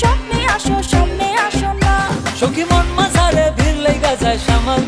সামনে আসো সামনে আসো না। সখী মন মাঝারে ভিড় লেগা যায় সামাল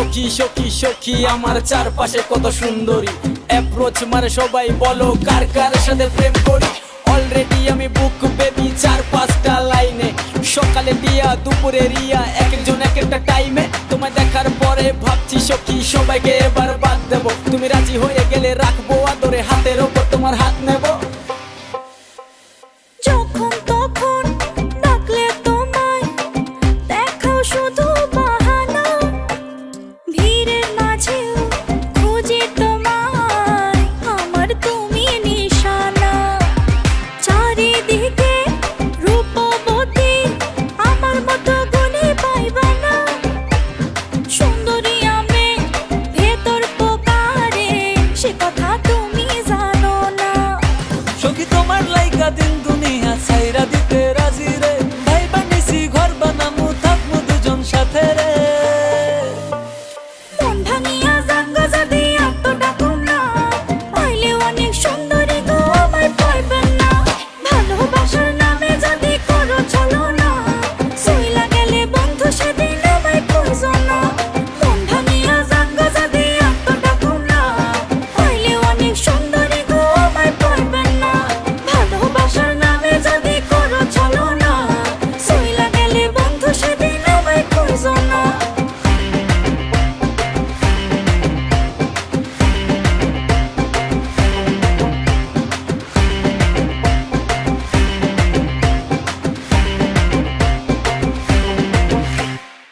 সখী সখী সখী, আমার চারপাশে কত সুন্দরী। অ্যাপ্রোচ মারে সবাই, বলো কার কার সাথে প্রেম করি? অলরেডি আমি বুক বেবি চার পাঁচটা লাইনে সকালে দিয়া দুপুরে রিয়া এক একজন এক একটা টাইমে তোমায় দেখার পরে ভাবছি সখী, সবাইকে এবার বাদ দেব। তুমি রাজি হয়ে গেলে রাখব আদরে, হাতের ওপর তোমার হাত নেব। আমার লাইকা দিন